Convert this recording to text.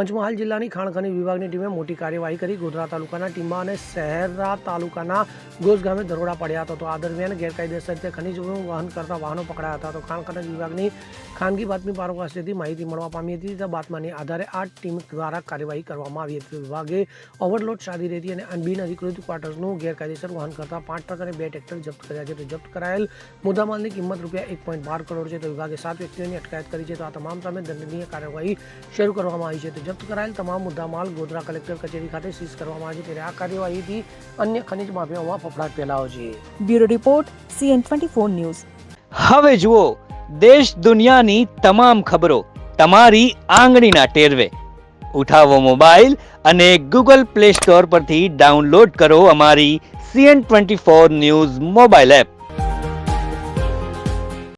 પંચમહાલ જિલ્લાની ખાણ ખનીજ વિભાગની ટીમે મોટી કાર્યવાહી કરી. ગોધરા તાલુકાના ટીંબા અને શહેરા તાલુકાના ગોસ ગામે દરોડા પડ્યા હતા. તો આ દરમિયાન ગેરકાયદેસર રીતે ખનીજનું વહન કરતા વાહનો પકડાયા હતા. તો ખાણ ખનીજ વિભાગની ખાનગી બાતમી પારો પાસેથી માહિતી મળવા પામી હતી. તથા બાતમાની આધારે આ ટીમ દ્વારા કાર્યવાહી કરવામાં આવી હતી. વિભાગે ઓવરલોડ સાદી રેતી અને બિનઅધિકૃત ક્વાર્ટર્સનું ગેરકાયદેસર વહન કરતા પાંચ ટ્રક અને બે ટ્રેક્ટર જપ્ત કર્યા છે. તો જપ્ત કરાયેલ મુદ્દામાલની કિંમત રૂપિયા એક પોઈન્ટ બાર કરોડ છે. તો વિભાગે સાત વ્યક્તિઓની અટકાયત કરી છે. તો આ તમામ સામે દંડનીય કાર્યવાહી શરૂ કરવામાં આવી છે. તો જપ્ત કરાયેલ તમામ મુદ્દામાલ ગોધરા કલેક્ટર કચેરી ખાતે સીઝ કરવામાં આવી છે ત્યારે આ કાર્યવાહીથી અન્ય ખનિજ માફિયાઓમાં ફફડાટ ફેલાયો છે. Bureau report CN twenty four news. હવે જુઓ દેશ દુનિયાની તમામ ખબરો તમારી આંગળીના ટેરવે. ઉઠાવો મોબાઈલ અને ગૂગલ પ્લે સ્ટોર પરથી ડાઉનલોડ કરો અમારી CN twenty four news mobile app.